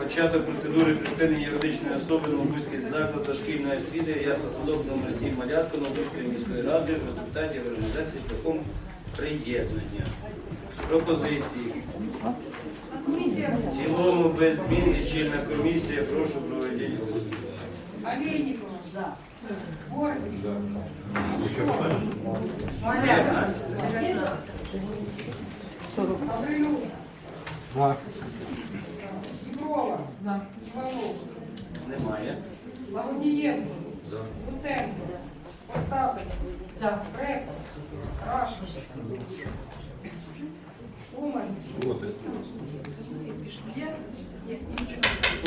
Початок процедури припинення юридичної особи Новобузький заклад дошкільної освіти ясно садок номер 7 Малятко Новобузької міської ради в результаті організації шляхом приєднання. Пропозиції. В цілому без змін лічильна комісія. Прошу проведіть голосування. Олейникова. За. Бортник. Гаврилюк. За. Діброва. Іванов. Немає. Лагодієнко. Луценко. Остапенко. За. Реков. Рашко. Уманський. Є?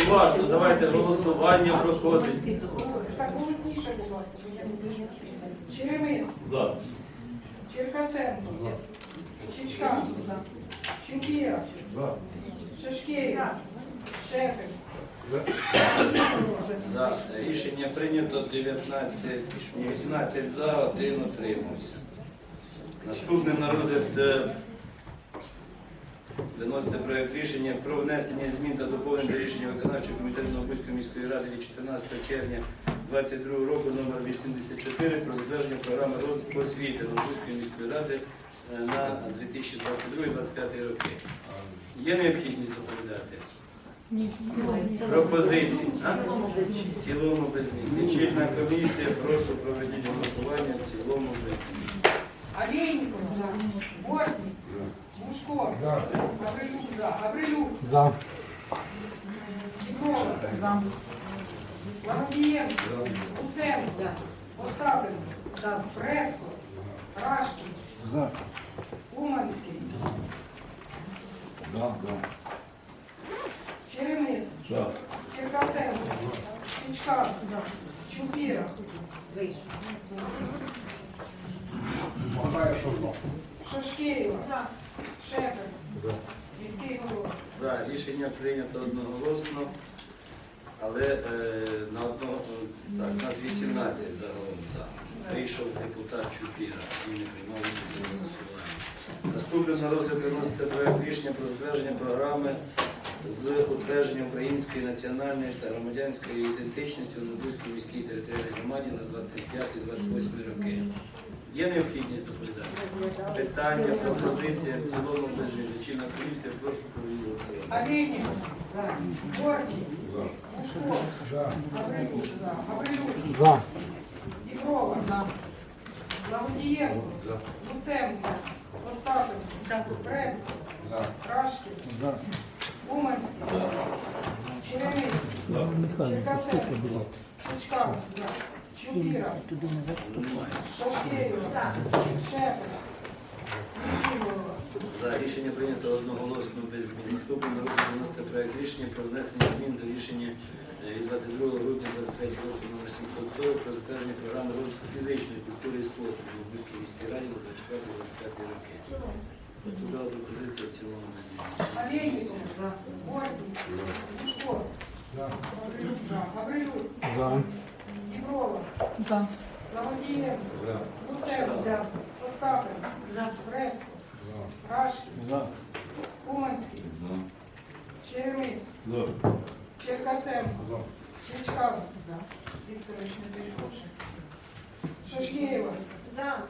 Уважно, давайте голосування проходить. Так голосніше, будь ласка. Черемис. За. Черкасенко. Чичкан. Чупіра. Шашкеєв. Шепель. За. Рішення прийнято 19, 18 за, один утримався. Наступним на розгляд е, виноситься проект рішення про внесення змін та доповнень до рішення виконавчого комітету Новобузької міської ради від 14 червня 2022 року номер 84 про затвердження програми розвитку освіти Новобузької міської ради е, на 2022-2025 роки. Є необхідність доповідати? Пропозиції. А? В цілому без змін. Лічильна комісія, прошу проведіть голосування в цілому без змін. Олейникова. Бортник. Бушко. Гаврилюк. За. Гаврилюк. За. Діброва. За. Лагодієнко. Луценко. Остапенко. Предко. Рашкін. За. Уманський. За. За. Черемис. Черкасенко. Чичкан. Чупіра. Шашкеєва. Шепель. Міський голова. За рішення прийнято одноголосно, але е, на одного так, нас 18 загалом за. Вийшов депутат Чупіра і не приймав участь у голосуванні. На розгляд виноситься проект рішення про затвердження програми з утвердження української національної та громадянської ідентичності у Новобузькій міській територіальній громаді на 25-28 роки. Є необхідність доповідати? Питання, пропозиція в цілому без змін. Лічильна комісія, прошу провести голосування. Олейников. Бортник. Гаврилюк. За. Гаврилюк. За. Діброва. За. Луценко. Остапенко. Предко. Рашкін. Уманський. Черемис. Черкасенко. Чичкан. Чупіра. Шашкеєва. Шепель. Міський. За рішення прийнято одноголосно без змін. Наступним на розгляд виноситься проект рішення про внесення змін до рішення е, від 22 грудня 23 року номер 740 про затвердження програми розвитку фізичної культури і спорту в Львівській міській раді на 24-25 роки. Поступила пропозиція в цілому. Олейников. Бортник. Бушко. Гаврилюк. За. Гаврилюк. За. Діброва. За. Лагодієнко. Луценко. Рашкін. За. Уманський. Черемис. Черкасенко. Чичкан. Вікторович не. За.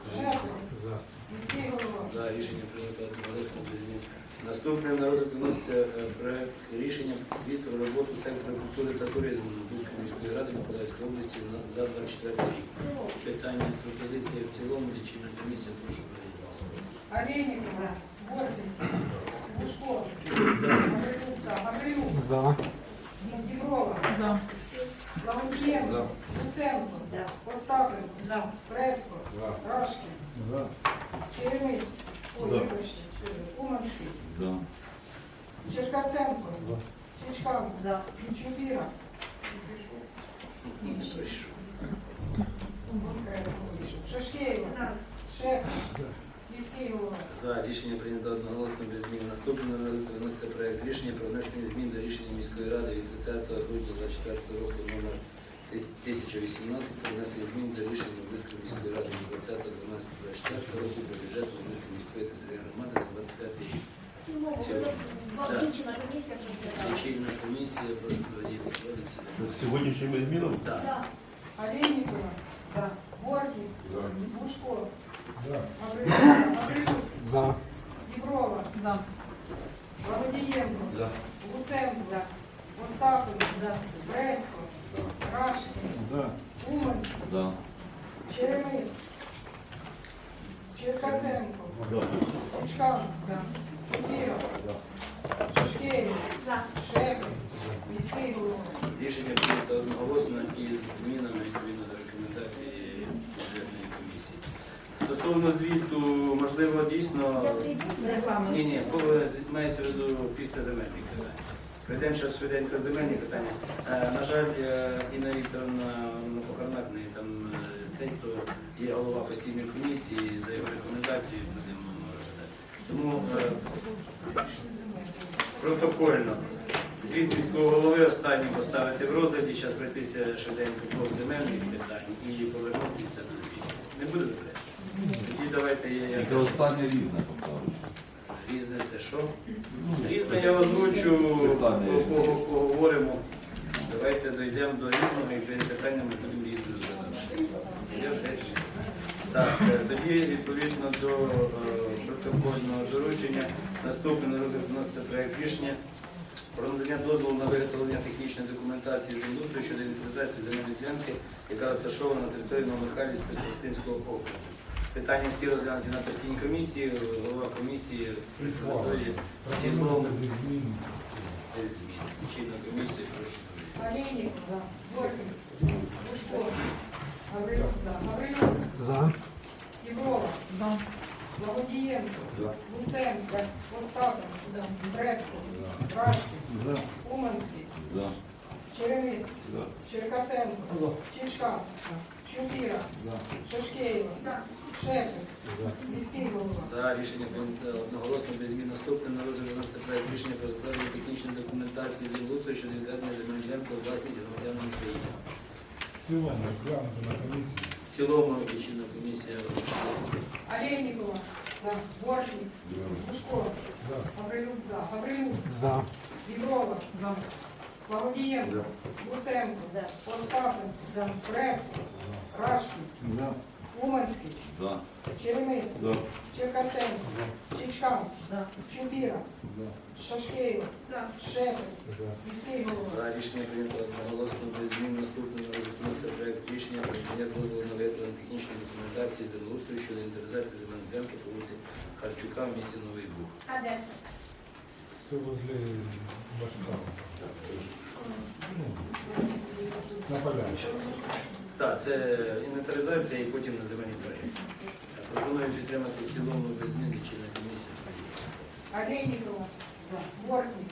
За рішення прийнято одноголосно без змін. Наступним на розгляд виноситься е, проект рішення звіт про роботу сектору культури та туризму Львівської міської ради Миколаївської області за 24 рік. Питання пропозиції в цілому лічильна комісія, прошу провести голосування. Олейникова. Бортник. Бушко. Гаврилюк. Гаврилюк. Діброва. Лагодієнко. Луценко. Остапенко. Предко. Рашкін. За. Черемис. Ой, вибачте. Уманський. Черкасенко. Чичкан. Чупіра. Прийшов. Шашкеєва. Шепель. Міський голова. За рішення прийнято одноголосно без змін. Наступним на розгляд виноситься проект рішення про внесення змін до рішення міської ради від 30 грудня 24 року номер 1018 про внесення змін до рішення Львівської міської ради від 20.12.24 року про бюджет Львівської міської територіальної громади на 25 рік. цілому. Цілому. Вам Так. дівчина комісія працювала. Лічильна комісія, прошу проводити проводиться. З сьогоднішніми змінами? Так. Так. Олейникова. За. Бортник. За. Бушко. За. Гаврилюк. Гаврилюк. За. Діброва. За. Благодієнко. За. Луценко. За. Остапенко. За. Бредко. Рашкін. За. Уманський. За. Черемис. Черкасенко. Чупіров. Шашкевич. За. Шепель. Міський голова. Рішення прийнято одноголосно із змінами відповідно до рекомендації бюджетної комісії. Стосовно звіту, можливо, дійсно. Ні, ні, мається в виду після земельних питань. Прийдемо зараз швиденько земельні питання. Е, На жаль, е, Інна Вікторовна на похоронах там е, цей, хто є голова постійної комісії, за його рекомендацією будемо розглядати. Тому протокольно звіт міського голови останній поставити в розгляді, зараз пройтися швиденько по земельних питань і повернутися до звіту. Не буде заперечень? Тоді давайте я. Тільки останнє різне поставлю. Різне це що? Різне я озвучу, поговоримо. Давайте дійдемо до різного і перед питаннями будемо різне? Так, е, тоді відповідно до е, протокольного доручення наступний на розгляд проект рішення про надання дозволу на виготовлення технічної документації землеустрою щодо інвентаризації земельної ділянки, яка розташована на території Новомихайлівського Старостинського округу. Питання всі розглянуті на постійній комісії, голова комісії без змін. Чинна комісія, прошу. Олейников. За. За. Гаврилюк. За. Єврова. За. Благодієнко. За. Луценко. Остапенко. За. Бредко. Рашкін. За. Уманський. За. Черемис. За. Черкасенко. Чичка. Чупіра. За. Шашкеєва. Шепель. За. Міський голова. За рішення прийнято одноголосно без змін наступне на розгляд вноситься проект рішення про затвердження технічної документації землеустрою щодо відведення земельної ділянки у власність громадян України. Цілому розглянути на комісії. В цілому чинна комісія Олейникова. За. Бортник. Гаврилюк. За. Гаврилюк. За. Єврова. За. Благодієнко. Луценко. Остапенко. За. Бредко. Рашкін. Уманський. Черемис. Черкасенко. Чичкан. Шашкеєва. Шепель. За. Міський голова. За рішення прийнято одноголосно без змін наступне на розгляд проект рішення про надання дозволу на виготовлення технічної документації землеустрою щодо інвентаризації земельної ділянки по вулиці Харчука в місті Новий Буг. А де? Це возле Башка. На полянці. Так, це інвентаризація і потім на земельні торги. Пропоную підтримати в цілому без змін чинна комісія. Олейникова. За. Бортник.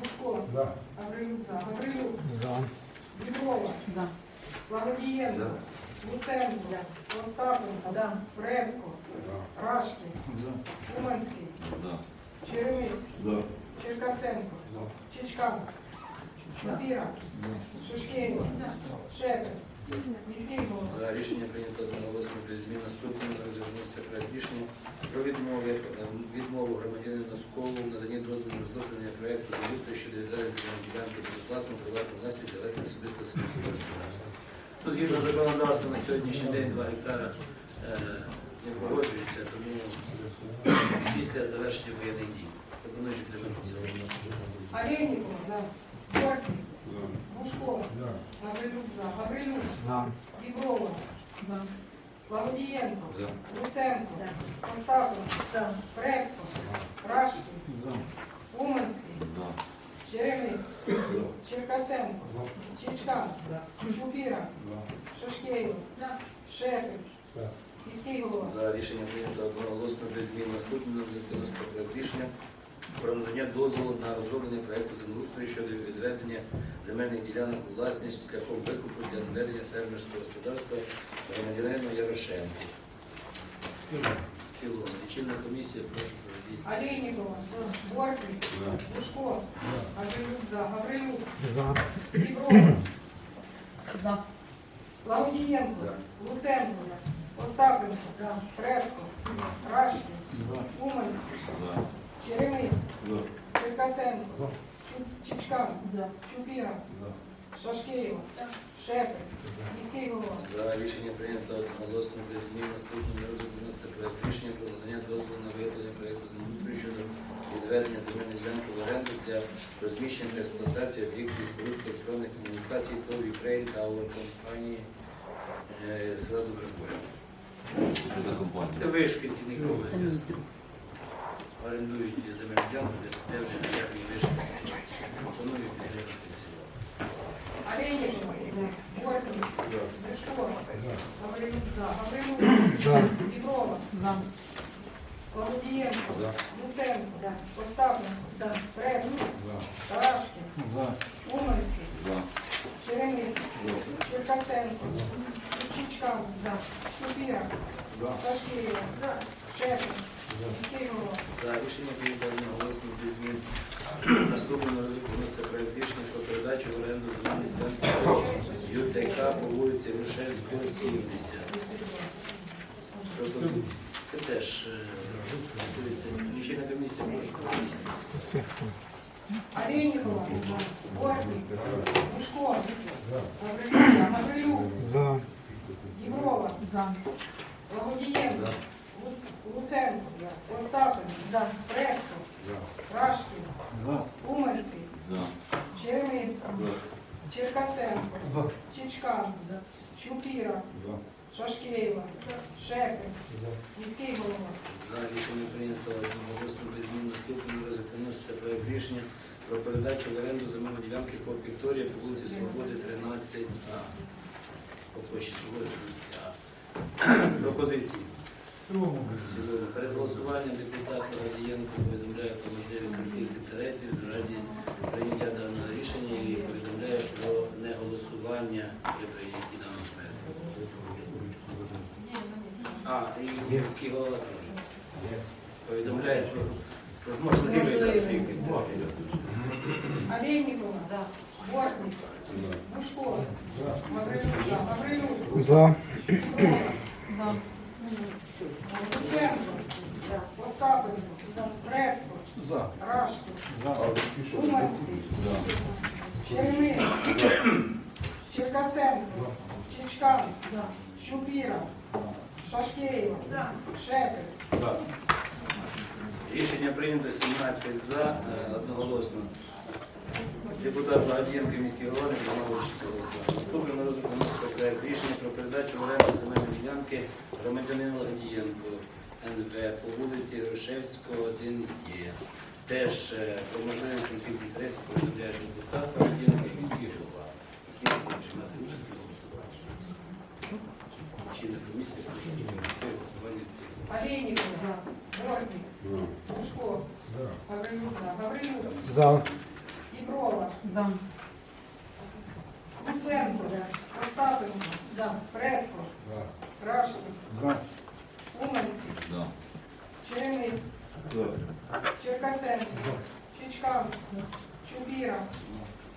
Бушко. За. Гаврилюк. За. Гаврилюк. За. За. Благодієнко. Луценко. Остапенко. За. Бредко. Рашкін. За. Уманський. За. Черемис. За. Черкасенко. За. Чичкан. Шепель. Міський голова. За рішення прийнято одноголосно без змін наступне на розгляд вноситься проект рішення про відмови, відмову громадянина Сколу в наданні дозволу на розроблення проекту завіту щодо віддання земельної ділянки безоплатно приватну власність для особисто господарства. Ну, згідно законодавства на сьогоднішній день 2 гектара е, не погоджується, тому після завершення воєнних дій. Пропоную підтримати це. Олейникова. За. Бортник. Бушко. Гаврилюк. За. Гаврилюк. Благодієнко. За. Луценко. Остапенко. Предко. Рашкін. Уманський. Черемис. Черкасенко. Чичкан. Чупіра. За. Шашкеєва. Шепель. За. Міський голова. За рішення прийнято одноголосно без змін наступне на розгляд рішення про надання дозволу на розроблення проекту землеустрою щодо відведення земельних ділянок у власність шляхом викупу для ведення фермерського господарства громадянину Ярошенку. В цілому лічильна комісія, прошу проведіть. Олейникова. Бортник. За. Гаврилюк. За. Гаврилюк. Єврова. За. Благодієнко. За. Луценко. Остапенко. За. Преско. Рашкін. Уманський. Черемис. Черкасенко, Чичкан, Чупіра, Шашкеєва, Шепель, міський голова. За рішення прийнято одноголосно без змін наступним розгляд виноситься проект рішення про надання дозволу на виготовлення проекту землеустрою щодо відведення земельної ділянки в оренду для розміщення та експлуатації об'єктів споруд електронних комунікацій ТОВ Ukraine Tower компанії. Що за Це вишки стільникового зв'язку. Орендують земельну ділянку, де вже ніякої вишки стоять. Пропоную підтримати цього. Олейникова, Бортник, Гришко, Гаврилюк, Діброва, Колодієнко, Луценко, Остапенко, Предко, Тарашкін, Уманський, Черемис, Черкасенко, Шашкеєва, Шепель, міський голова. За рішення прийнято одноголосно без змін. Наступним розгляд це проект рішення про передачу в оренду ділянки ЮТК по вулиці Рушевського, 70. Пропозиції. Це теж е, стосується лічильна комісія, прошу. Олейникова, Бортник, Гришко, Гаврилюк, Благодієнко, Лу- Луценко, Остапенко, Предко, Рашкін, Уманський, За. Черемис, Черкасенко, За. Чичкан, Чупіра, Шашкеєва, Шепель, міський голова. За рішення прийнято одноголосно без змін. Наступним розгляд виноситься проект рішення про передачу в оренду земельної ділянки по Вікторія по вулиці Свободи, 13А. По площі Свободи, 13А. Пропозиції. Цілому. Перед голосуванням депутат Радієнко повідомляє про можливий конфлікт інтересів в разі прийняття даного рішення і повідомляє про неголосування при прийнятті даного проекту. А, і міський голова теж. Повідомляє про, про можливий конфлікт інтересів. Олейникова, Бортник, Бушко, Гаврилюк, за. Гаврилюк, За. Луценко, Остапенко, Предко, За. Черемис, Черкасенко, Чичкан, Чупіра, Шашкеєва, Шепель, Рішення прийнято 17 за, е, одноголосно. Депутат Багадієнко, міський голова, не приймав участь у голосуванні. Розгляд проект рішення про передачу в оренду земельної ділянки громадянину Лагодієнко НВ по вулиці Грушевського, 1 є. Теж е, про можливий конфлікт інтересів повідомляє депутат Багадієнко і міський голова. Які будуть приймати участь у голосуванні. Чинна комісія, прошу підтримати голосування в цілому. Олейникова, Бортник, Бушко, Гаврилюк, за. Гаврилюк, За. Діброва, Луценко, Остапенко, Предко, Рашкін, Уманський, За. Черемис, Черкасенко, Чичкан, Чубіра,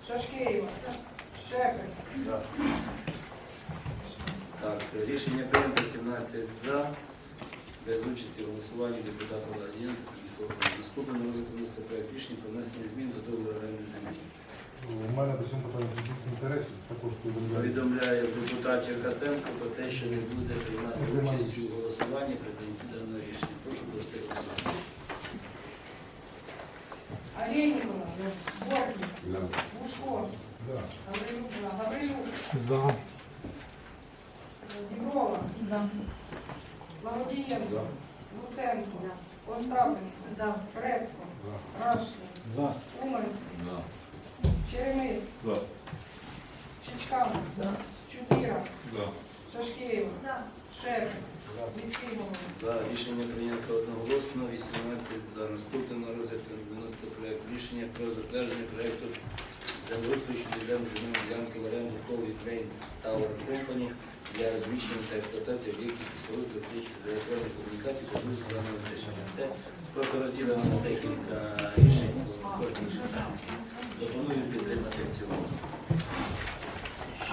Шашкеєва, Шепель, Так, рішення прийнято 17 за, без участі в голосуванні депутата Ладієнка. Наступним розгляд це проект рішення про внесення змін до договору оренди землі. У мене до цього питання конфлікт інтересів, також повідомляю. Повідомляє депутат Черкасенко про те, що не буде приймати участь у голосуванні при прийнятті даного рішення. Прошу провести голосування. Олейникова, Бортник, Бушко, Да. Гаврилюк. Гаврилюк, За. Діброва, Благодієнко, Луценко, Остапенко, Предко, За. Рашкін, За. Уманський, За. Черемис, За. Чичкан, За. Шашкеєва, Шепель, міський голова. За рішення прийнято одноголосно, 18 за. Наступним на розгляд виноситься проект рішення про затвердження проекту землеустрою щодо земельної ділянки в оренду ТОВ Ukraine Tower Company для розміщення та експлуатації об'єктів піскових електричних електронних комунікацій та зеленого рішення. Це просто на декілька рішень кожної інстанції. Пропоную підтримати в цілому.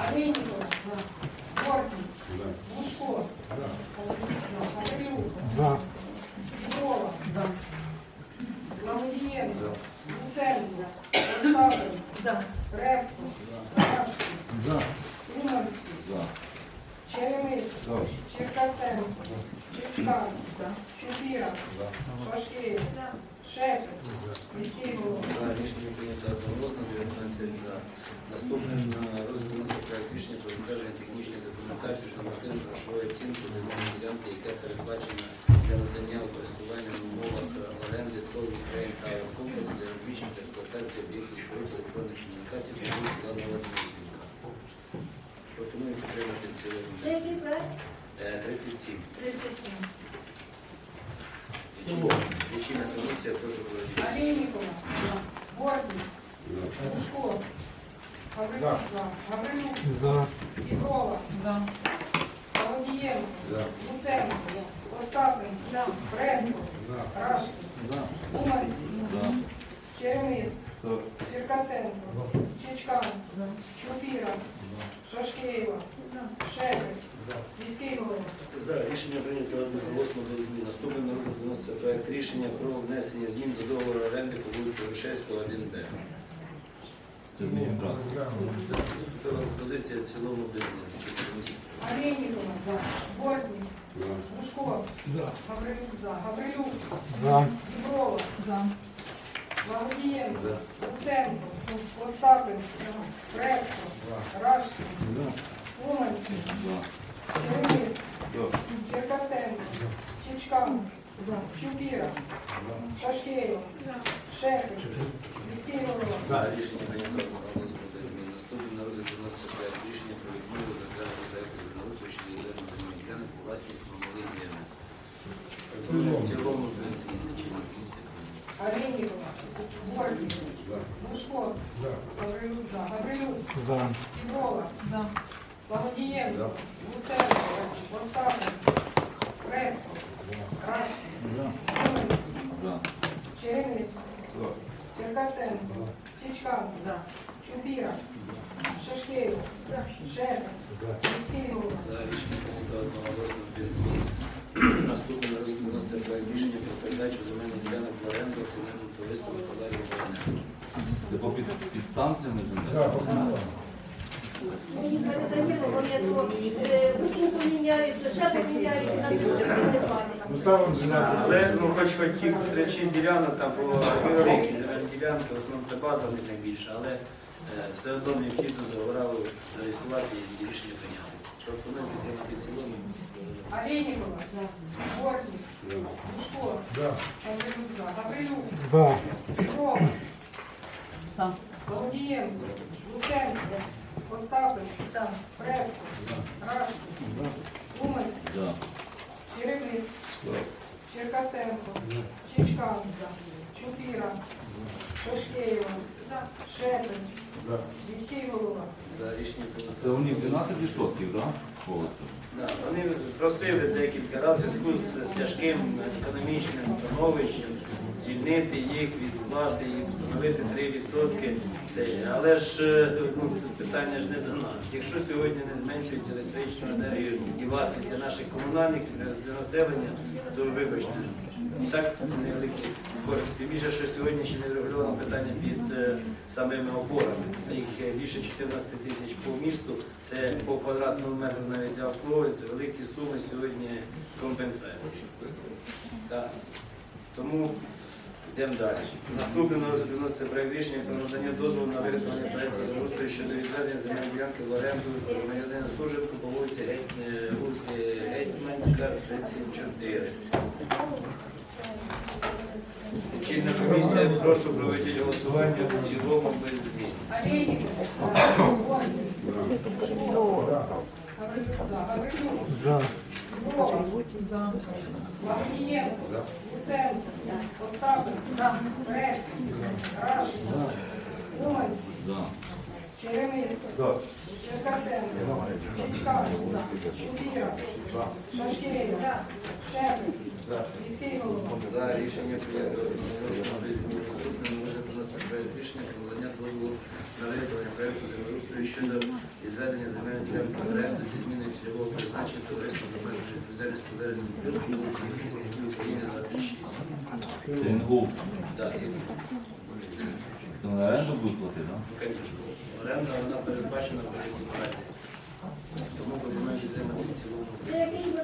Олейников, Горкин, Луценко, Оставин, Ревко, за. Черемис. Черкасенко. Чичкан. Чупіра. Пашкеєв. Шепель. Міський голова. За рішення прийнято одноголосно, 19 за. Наступним на розгляд вноситься проект рішення про затвердження технічної документації та нормативно грошової оцінки земельної ділянки, яка передбачена для надання у користування на умовах оренди ТОВ «Україн Power Company» для розміщення та експлуатації об'єктів споруд електронних комунікацій по вулиці Пропоную підтримати Це цілий який проект? 37. 37. Лічильна комісія, прошу проводити. Олейникова. Бортник. Пушко. Гаврилюк. За. Гаврилюк. Діброва. Володієнко. Луценко. Остапенко. Предко. Рашки. Уманський. За. Черемис. Черкасенко. Чичкан. Чупіра. Шашкеєва. Шепель. Міський голова. За рішення прийнято одноголосно без змін. Наступним на розгляд виноситься проект рішення про внесення змін до договору оренди по вулиці Грушевського, 1Б. Це адміністрація. Поступила пропозиція в цілому без змін. Чи комісія? Олейникова. За. Бортник. Пушко. Гаврилюк. За. Гаврилюк. Діброва. Благодієнко. Луценко. Остапенко. Предко. Рашки. Уманський. За. Черкасенко. Чичкан. Чупіра. Шашкеєва. Шепель. За рішення прийнято одноголосно на розгляд виноситься проект рішення про відмову затвердження проекту землеустрою щодо відведення земельних ділянок у власність Малий ЗМС. В цілому без змін. Лічильна комісія. Олейникова. Бортник. Бушко. Гаврилюк. Гаврилюк. Діброва. Благодієнко. Луценко. Остапенко. Предко. Рашки. Уманський. За. Черкасенко. Чичкан. Чупіра. Шашкеєва. Шепель. Міський. Наступний на розгляд виноситься проект рішення про передачу земельних ділянок в оренду акціонерному товариству Миколаїв Це по під, підстанціям не земля? Але ну хоч хоч ті речі ділянок там по великі ділянки, в основному це база в них найбільша, але е, все одно необхідно договорали зареєструвати і рішення прийняти. Пропоную підтримати цілому. Олейникова. Бортник. Бушко. Гаврилюк. За. Гаврилюк. Петрова. Володієнко. Луценко. Остапенко. Предко. Уманський. За. Черемис. Черкасенко. Чичкан. Чупіра. Шашкеєва. Шепель. Міський голова. Це у них 12%, так? Вони просили декілька разів в зв'язку з тяжким економічним становищем звільнити їх від сплати і встановити 3%. Це, але ж е, ну, це питання ж не за нас. Якщо сьогодні не зменшують електричну енергію і вартість для наших комунальників, для, населення, то вибачте, і так це невеликі кошти. Тим більше, що сьогодні ще не врегульовано питання під е, самими опорами. Їх більше 14 тисяч по місту. Це по квадратному метру навіть для обслуговування. Це великі суми сьогодні компенсації. Так. Тому йдемо далі. Наступний на розгляд виноситься проект рішення про надання дозволу на виготовлення проекту землеустрою щодо відведення земельної ділянки в оренду громадянина Служитку по вулиці Геть- е, вулиці Гетьманська, 34. Чинна комісія, прошу проведіть голосування в цілому без змін. Гаврилюк. За. Благодієнко. Луценко. Остапенко. Предко. Рашки. Уманський. За рішення прийнято проект рішення про надання дозволу на виготовлення проекту землеустрою щодо відведення земельної ділянки в оренду зі зміною цільового призначення товариства з обмеженою відповідальністю Вересень Плюс вулиці Лісників України 26. Це інгул. Да, це- на оренду будуть платити, так? Звісно, оренда вона передбачена в будь-якій. Тому пропоную підтримати в цілому.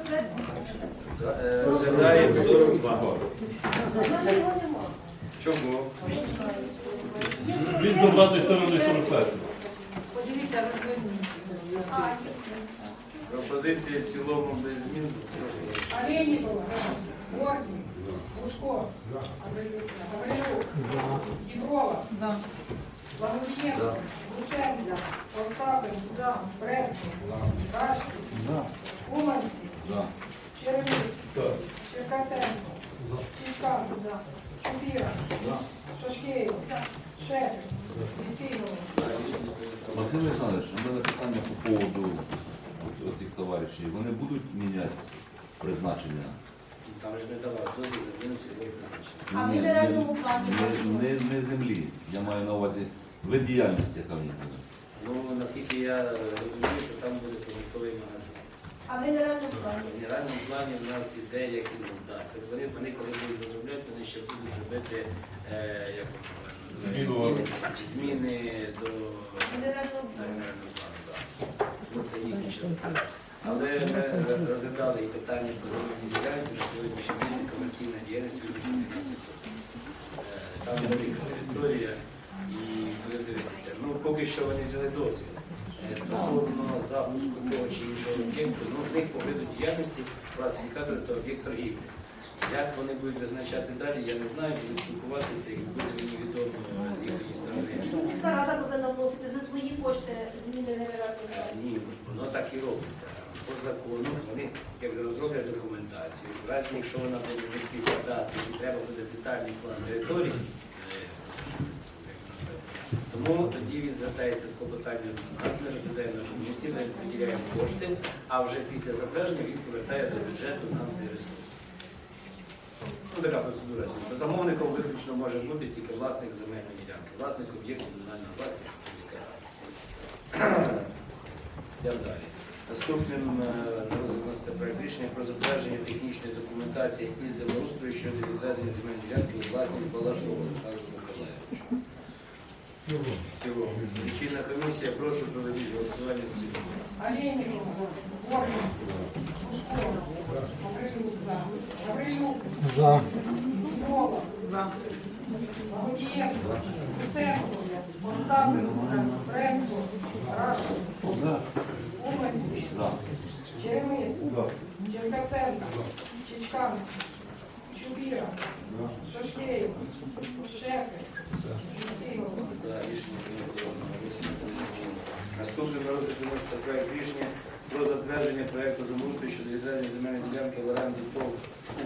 Проект? Е, Розглядає 42. У з обратної сторони 45. Подивіться, розверніть. Пропозиція в цілому без змін. Прошу. Олейникова, Бортник, Бушко, Гаврилюк, Діброва, За. Лагодієнко, Луценко, Остапин, Предко, Рашкін, Уманський. Черемис, Черкасенко, Чичкан, Чупіра, Шашкеєв, Шеф, Міський. Максим Олександрович, у мене питання по поводу цих товаришів. Вони будуть міняти призначення? Там ж не давав дозвіл на зміну призначення. А в Ні, плані не, не, не землі. Я маю на увазі вид діяльності, яка в них буде. Ну, наскільки я розумію, що там буде продуктовий магазин. А в мінеральному плані. В генеральному плані в нас іде, як і це вони, вони коли будуть розробляти, вони ще будуть робити е, як зміни, зміни до генерального плану. Да. Ну, це їхні ще запитання. Але ми розглядали і питання по земельній ділянці на сьогоднішній день комерційна діяльність виключно 12%. Е, Там велика територія і будемо дивитися. Ну, поки що вони взяли дозвіл. Стосовно запуску того чи іншого об'єкту, ну, по виду діяльності класифікатор та об'єкт торгівлі. Як вони будуть визначати далі, я не знаю, буду спілкуватися і буде мені відомо з їхньої сторони. Міська рада повинна вносити за свої кошти зміни план. Ні, воно так і робиться. По закону вони розроблять документацію. В разі, якщо вона буде не співпадати і треба буде детальний план території, тому тоді він звертається з клопотанням до нас, ми розглядаємо на комісії, ми виділяємо кошти, а вже після затвердження він повертає до бюджету нам цей ресурс. Ну, така процедура сьогодні. Замовником виключно може бути тільки власник земельної ділянки, власник об'єкту комунального власності міська рада. Далі. Наступним е, вноситься проект рішення про затвердження технічної документації із землеустрою щодо відведення земельної ділянки у власність Балашова Олександра Миколаївича. В цілому. Лічильна комісія, прошу проведіть голосування в цілому. Бушко, Гаврилюк, Луценко, Остапин, Предко, Рашкін, Уманський, За. Черемис, Черкасенко, Чичкан, Чупіра, Шашкеєв, Шефер. За рішення прийнято одноголосно. Наступним на виноситься проект рішення про затвердження проекту замовлення щодо відведення земельної ділянки в оренді ТОВ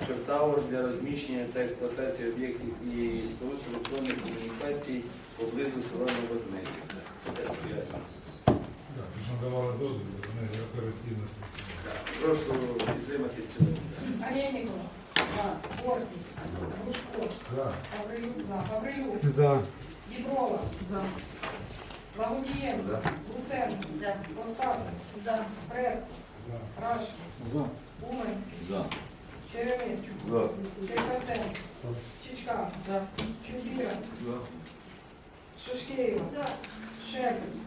«Укртауер» для розміщення та експлуатації об'єктів і споруд електронних комунікацій поблизу села Новодмитрівка. Це теж пояснюємо. Так, ми ж надавали дозвіл, вони оперативно. Прошу підтримати цю. Олейникова, Бортник, Бушко, За. Гаврилюк, Гаврилюк, За. Діброва, За. Лагодієнко, Луценко, За. Остапин, За. Предко, За. Рашкін, Уманський, За. Черемис, За. Черкасенко, Чичкан, Чупіра, Шашкеєва, За. Шепель,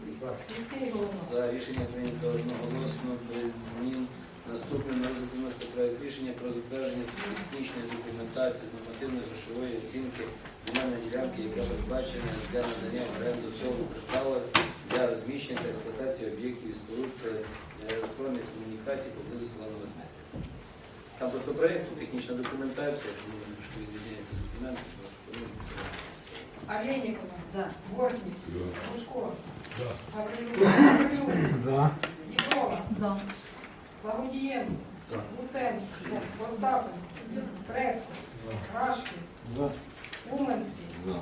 Міський голова. За рішення прийнято одноголосно без змін. Наступним на розгляд вноситься проект рішення про затвердження технічної документації з нормативної грошової оцінки земельної ділянки, яка передбачена для надання в оренду цього кварталу для розміщення та експлуатації об'єктів і споруд е, електронних комунікацій поблизу села Новодмитрівка. Там просто проєкту, технічна документація, тому трошки відрізняється документ, прошу підтримати. Олейникова, За. Бортник, За. Гаврилюк, Гаврилюк, За. Лагодієнко. Луценко, Остапин, Предко, Рашкін. Уманський, За.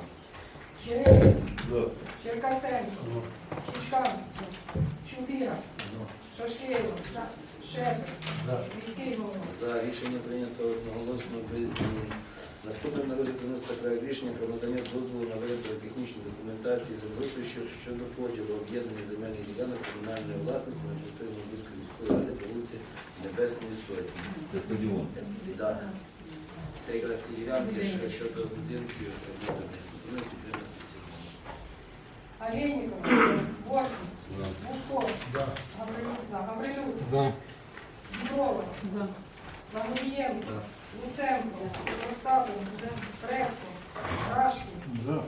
Черкасенко, Чичкан, Чупіра, Шашкеєва, Шепель, За. Міський голова. За рішення прийнято одноголосно без змін. Наступним на розгляд виноситься проект рішення про надання дозволу на виготовлення технічної документації землеустрою що- щодо поділу об'єднаних земельних ділянок комунальної власності на території Львівської міської ради вулиці Небесної Сотні. Це стадіон. Да. Це якраз ці ділянки, що щодо будинків, цілому. Олейников. Бортник. Бушко. Гаврилюк. Гаврилюк. За. Діброва. Лагодієнко. Луценко. Остапенко. Прехто. Рашкін.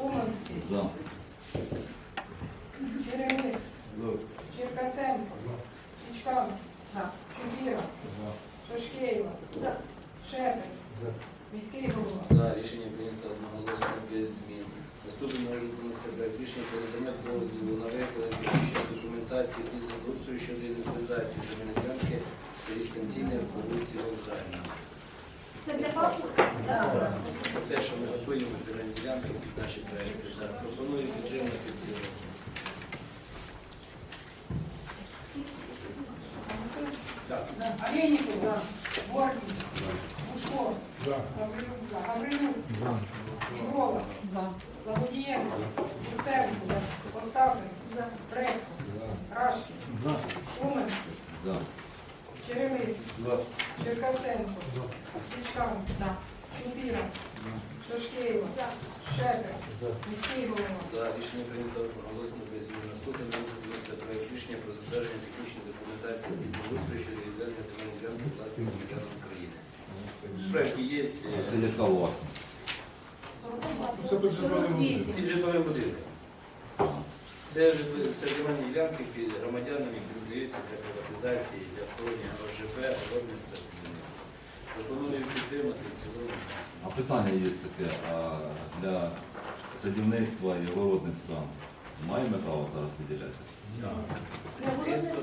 Уманський. Черемис. Черкасенко. Чичкан. Чубіра. Шашкеєва. Шепель. Міський голова. За рішення прийнято одноголосно без змін. Наступний розгляд проект рішення про надання дозволу на виконання технічної документації і землеустрою щодо інвентаризації земельної ділянки в селі Станційне по вулиці Вокзальна. Це для факту? Це те, що ми готуємо земельні ділянки під наші проекти. Так, Пропоную підтримати в цілому. Так. Олейников. За. Бортник. Бушко. За. Гаврилюк. За. Гаврилюк. Діброва. Лагодієнко. Луценко. Остапенко. Прехто. Рашкін. Уманський. За. Черемис. Черкасенко. Чичкан. Чупіра. Шашкеєва. Шепель. Міський голова. За рішення прийнято одноголосно без змін. Наступний розгляд проект рішення про затвердження технічної документації і землеустрою щодо відведення земельної ділянки власних громадян України. В проекті є Це е, яка власність? Це тут під житловим будинком. Це житли- це земельні ділянки під громадянами, які видаються для приватизації, для охорони ОЖБ, виробництва садівництва. Пропоную підтримати в цілому. А питання є таке, а для садівництва і городництва маємо право зараз виділяти? Садівництво,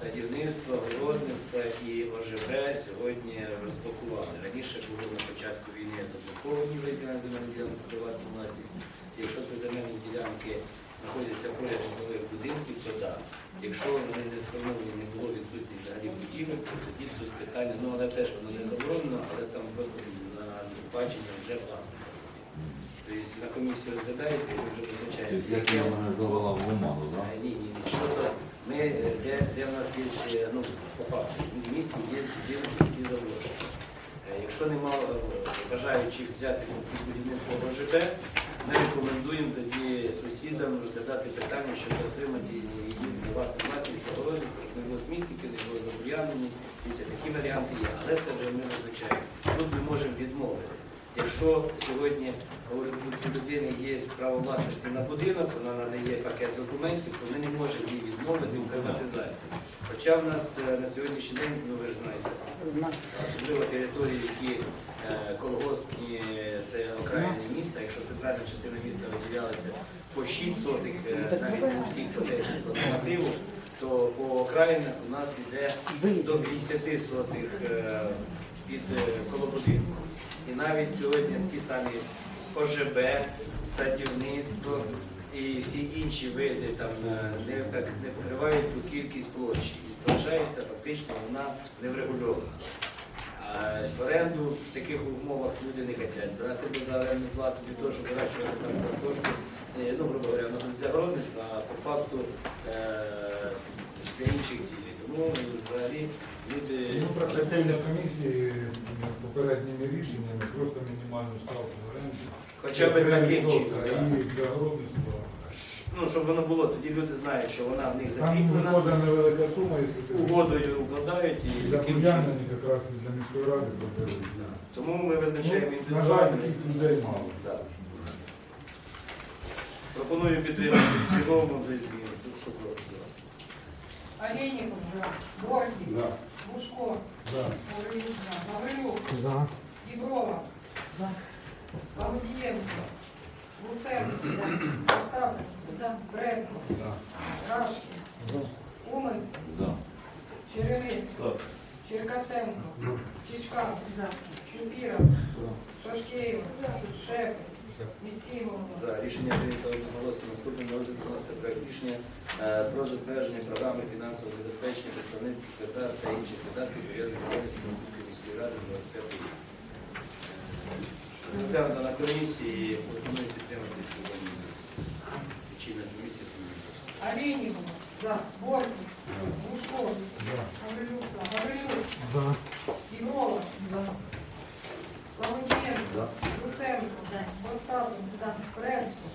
садівництво, городництво і ОЖБ сьогодні розблокували. Раніше було на початку війни заблоковані виділення земельних ділянок приватну власність. Якщо це земельні ділянки знаходяться поряд житлових будинків, то так. Якщо вони не сформовані, не було відсутність взагалі будівель, то тоді тут питання, ну але теж воно не заборонено, але там просто на бачення вже власника. Тобто на комісію розглядається і ми вже визначаємо. Тобто, як я мене завела в бумагу, так? Ні, ні, ні. Щодо ми, е, де, де в нас є, е, ну, по факту, в місті є будинки, які заложені. Якщо нема бажаючих взяти під будівництво ОЖБ, ми рекомендуємо тоді сусідам розглядати питання щодо отримати її приватну власність для городництва, щоб не було смітників, не було забур'янені. І це такі варіанти є, але це вже ми визначаємо. Тут ми можемо відмовити. Якщо сьогодні у людини є право власності на будинок, вона надає пакет документів, то ми не можемо їй відмовити в приватизації. Хоча в нас е, на сьогоднішній день, ну ви ж знаєте, особливо території, які е, колгоспні, це окраїни міста, якщо центральна частина міста виділялася по 6 сотих, е, навіть у всіх по 10 по нормативу, то по окраїнах у нас йде до 50 сотих е, під е, коло будинку. І навіть сьогодні ті самі ОЖБ, садівництво і всі інші види там е, не, не покривають ту кількість площі. І залишається фактично вона не врегульована. А в оренду в таких умовах люди не хочуть брати за орендну плату для того, щоб вирощувати там картошку, е, ну, грубо говоря, для городництва, а по факту е, для інших цілей. Тому взагалі люди Ну, на комісії попередніми рішеннями просто мінімальну ставку оренди. Хоча б таким чином. І для городництва. Ну, щоб воно було, тоді люди знають, що вона в них Там закріплена, виходить невелика сума, якщо ти угодою укладають і і таким чином. запевнені якраз і для міської ради продають. Тому ми визначаємо Ну, На жаль, індивідуальний. таких людей мало. Так. Пропоную підтримати в цілому без змін. Тут що. Олейников. Бортник. За. Бушко. За. Гаврилюк. За. Гаврилюк. За. Діброва. Лагодієнко. Луценко. Остапенко. Прехто. Рашкін. Уманський. За. Черемис. Черкасенко. Чичкан. Чупіра. Шашкеєва. Шепель. Міський голова. За рішення прийнято одноголосно. Наступний на розгляд вноситься проект рішення е, про затвердження програми фінансового забезпечення представницьких витрат та інших видатків пов'язаних з діяльністю Київської міської ради на 25 рік. Розглянуто на комісії, пропоную підтримати в цілому. Лічильна комісія. рекомендує. Олейников. За. Бортник. Бушко. Гаврилюк. За. Гаврилюк. За. Лагодієнко. Луценко. Остапенко, Френко,